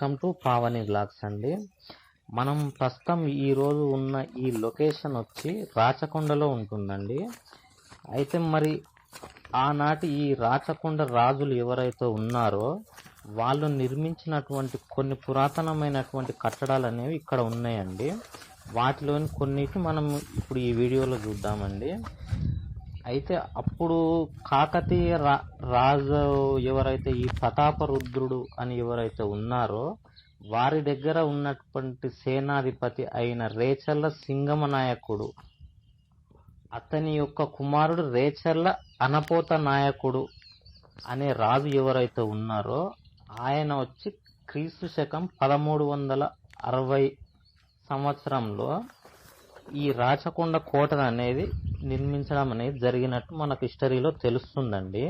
Welcome to Pavani blogs అండి. మనం ప్రస్తుతం ఈరోజు ఉన్న ఈ లొకేషన్ వచ్చి రాచకొండలో ఉంటుందండి. అయితే మరి ఆనాటి ఈ రాచకొండ రాజులు ఎవరైతే ఉన్నారో వాళ్ళు నిర్మించినటువంటి కొన్ని పురాతనమైనటువంటి కట్టడాలు అనేవి ఇక్కడ ఉన్నాయండి. వాటిలోని కొన్నిటి మనం ఇప్పుడు ఈ వీడియోలో చూద్దామండి. అయితే అప్పుడు కాకతీయ రా రాజు ఎవరైతే ఈ ప్రతాపరుద్రుడు అని ఎవరైతే ఉన్నారో వారి దగ్గర ఉన్నటువంటి సేనాధిపతి అయిన రేచర్ల సింగమ నాయకుడు అతని యొక్క కుమారుడు రేచర్ల అనపోత నాయకుడు అనే రాజు ఎవరైతే ఉన్నారో ఆయన వచ్చి క్రీస్తు శకం పదమూడు వందల అరవై సంవత్సరంలో ఈ రాచకొండ కోట అనేది నిర్మించడం అనేది జరిగినట్టు మనకు హిస్టరీలో తెలుస్తుందండి.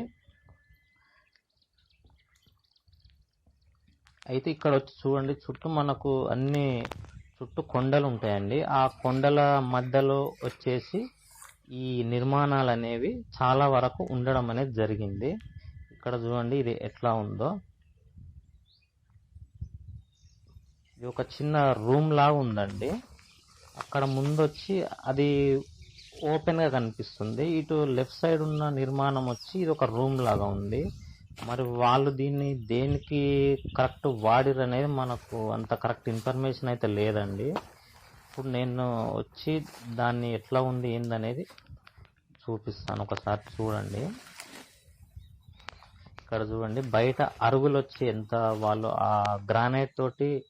అయితే ఇక్కడ వచ్చి చూడండి చుట్టూ మనకు అన్ని చుట్టూ కొండలు ఉంటాయండి. ఆ కొండల మధ్యలో వచ్చేసి ఈ నిర్మాణాలు అనేవి చాలా వరకు ఉండడం అనేది జరిగింది. ఇక్కడ చూడండి ఇది ఎట్లా ఉందో. ఇది ఒక చిన్న రూమ్ లాగా ఉందండి. అక్కడ ముందు వచ్చి అది ఓపెన్గా కనిపిస్తుంది. ఇటు లెఫ్ట్ సైడ్ ఉన్న నిర్మాణం వచ్చి ఇది ఒక రూమ్ లాగా ఉంది. మరి వాళ్ళు దీన్ని దేనికి కరెక్ట్ వాడిరు అనేది మనకు అంత కరెక్ట్ ఇన్ఫర్మేషన్ అయితే లేదండి. ఇప్పుడు నేను వచ్చి దాన్ని ఎట్లా ఉంది ఏందనేది చూపిస్తాను. ఒకసారి చూడండి. ఇక్కడ చూడండి. బయట అరుగులు వచ్చి ఎంత వాళ్ళు ఆ గ్రానైట్ తోటి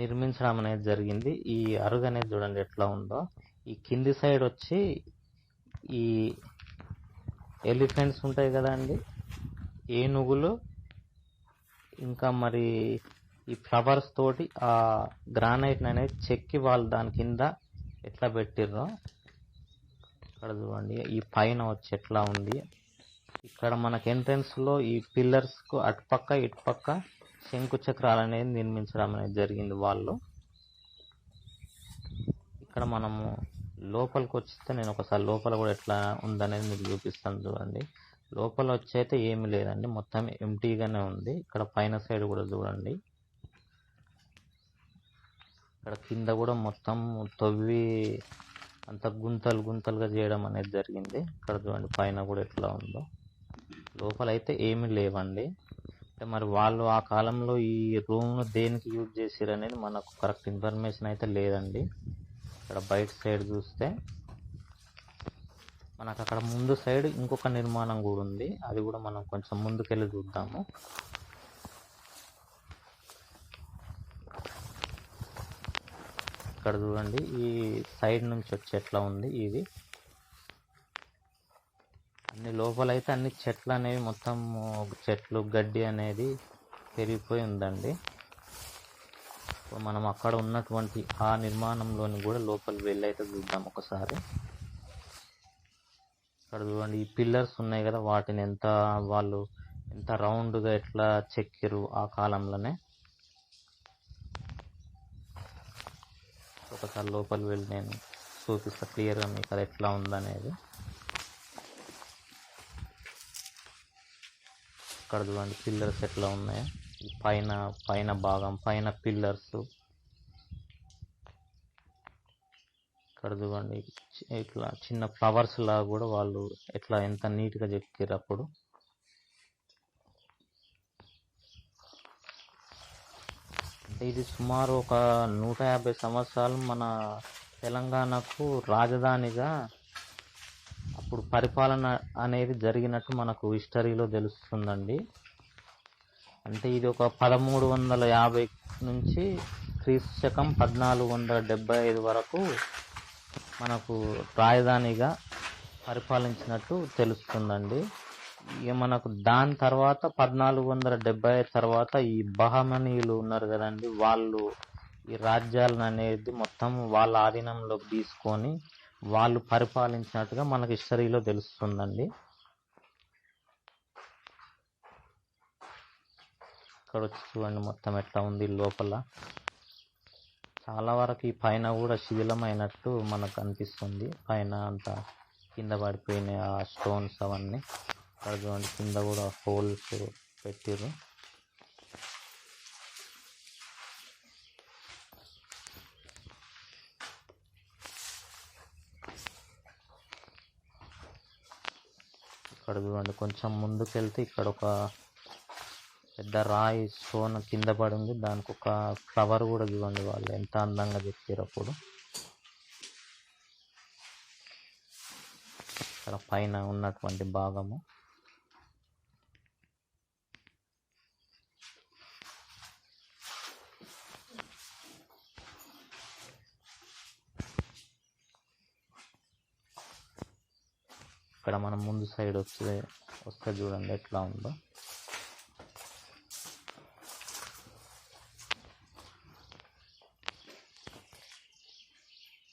నిర్మించడం అనేది జరిగింది. ఈ అరుగు అనేది చూడండి ఎట్లా ఉందో. ఈ కింది సైడ్ వచ్చి ఈ ఎలిఫెంట్స్ ఉంటాయి కదండి ఏనుగులు ఇంకా మరి ఈ ఫ్లవర్స్ తోటి ఆ గ్రానైట్ అనేది చెక్కి వాళ్ళు దాని కింద ఎట్లా పెట్టిర్రో. ఇక్కడ చూడండి ఈ పైన వచ్చి ఎట్లా ఉంది. ఇక్కడ మనకి ఎంట్రన్స్లో ఈ పిల్లర్స్కు అటుపక్క ఇటుపక్క శంకు చక్రాలు అనేది నిర్మించడం అనేది జరిగింది వాళ్ళు. ఇక్కడ మనము లోపలికి వచ్చితే నేను ఒకసారి లోపల కూడా ఎట్లా ఉందనేది మీకు చూపిస్తాను చూడండి. లోపల వచ్చి అయితే ఏమి లేదండి. మొత్తం ఎంటీగానే ఉంది. ఇక్కడ పైన సైడ్ కూడా చూడండి. ఇక్కడ కింద కూడా మొత్తం తవ్వి అంత గుంతలు గుంతలుగా చేయడం అనేది జరిగింది. ఇక్కడ చూడండి పైన కూడా ఎట్లా ఉందో. లోపల అయితే ఏమి లేవండి. అంటే మరి వాళ్ళు ఆ కాలంలో ఈ రూమ్ను దేనికి యూజ్ చేసారు అనేది మనకు కరెక్ట్ ఇన్ఫర్మేషన్ అయితే లేదండి. ఇక్కడ బయట సైడ్ చూస్తే మనకు అక్కడ ముందు సైడ్ ఇంకొక నిర్మాణం కూడా ఉంది. అది కూడా మనం కొంచెం ముందుకెళ్ళి చూద్దాము. ఇక్కడ చూడండి ఈ సైడ్ నుంచి వచ్చి ఎట్లా ఉంది ఇది. అన్ని లోపల అయితే అన్ని చెట్లు అనేవి మొత్తం చెట్లు గడ్డి అనేది పెరిగిపోయి ఉందండి. మనం అక్కడ ఉన్నటువంటి ఆ నిర్మాణంలోని కూడా లోపలి వెళ్ళి అయితే చూద్దాం ఒకసారి. ఇక్కడ చూడండి ఈ పిల్లర్స్ ఉన్నాయి కదా వాటిని ఎంత వాళ్ళు ఎంత రౌండ్గా ఎట్లా చెక్కిరు ఆ కాలంలోనే. ఒకసారి లోపలి వెళ్ళి నేను చూపిస్తా క్లియర్గా మీకు అది ఎట్లా ఉందనేది. అక్కడ చూడండి పిల్లర్స్ ఎట్లా ఉన్నాయో. పైన పైన భాగం పైన పిల్లర్స్. ఇక్కడ చూడండి ఇట్లా చిన్న ఫ్లవర్స్ లాగా కూడా వాళ్ళు ఎట్లా ఎంత నీట్గా చెక్కారు అప్పుడు. ఇది సుమారు ఒక నూట యాభై సంవత్సరాలు మన తెలంగాణకు రాజధానిగా ఇప్పుడు పరిపాలన అనేది జరిగినట్టు మనకు హిస్టరీలో తెలుస్తుందండి. అంటే ఇది ఒక పదమూడు వందల యాభై నుంచి క్రీస్తు శకం పద్నాలుగు వందల డెబ్బై ఐదు వరకు మనకు రాజధానిగా పరిపాలించినట్టు తెలుస్తుందండి. ఇక మనకు దాని తర్వాత పద్నాలుగు వందల డెబ్బై ఐదు తర్వాత ఈ బహమనీయులు ఉన్నారు కదండి. వాళ్ళు ఈ రాజ్యాలను అనేది మొత్తం వాళ్ళ ఆధీనంలోకి తీసుకొని వాళ్ళు పరిపాలించినట్టుగా మనకు హిస్టరీలో తెలుస్తుందండి. ఇక్కడ వచ్చి చూడండి మొత్తం ఎట్లా ఉంది లోపల. చాలా వరకు ఈ పైన కూడా శిథిలమైనట్టు మనకు అనిపిస్తుంది. పైన అంతా కింద పడిపోయినాయి ఆ స్టోన్స్ అవన్నీ. ఇక్కడ చూడండి కింద కూడా హోల్స్ పెట్టిర్రు. ఇక్కడ చూడండి కొంచెం ముందుకెళ్తే ఇక్కడ ఒక పెద్ద రాయి స్టోన్ కింద పడి ఉంది. దానికి ఒక ఫ్లవర్ కూడా చూడండి వాళ్ళు ఎంత అందంగా చెప్పారు అప్పుడు. ఇక్కడ పైన ఉన్నటువంటి భాగము. ఇక్కడ మనం ముందు సైడ్ వస్తే వస్తే చూడండి ఎట్లా ఉందో.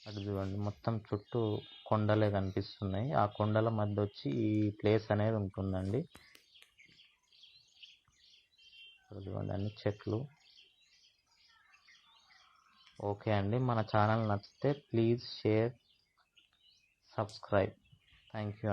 అటు చూడండి మొత్తం చుట్టూ కొండలే కనిపిస్తున్నాయి. ఆ కొండల మధ్య వచ్చి ఈ ప్లేస్ అనేది ఉంటుందండి. చూడండి అన్ని చెట్లు. ఓకే అండి మన ఛానల్ నచ్చితే please share subscribe. Thank you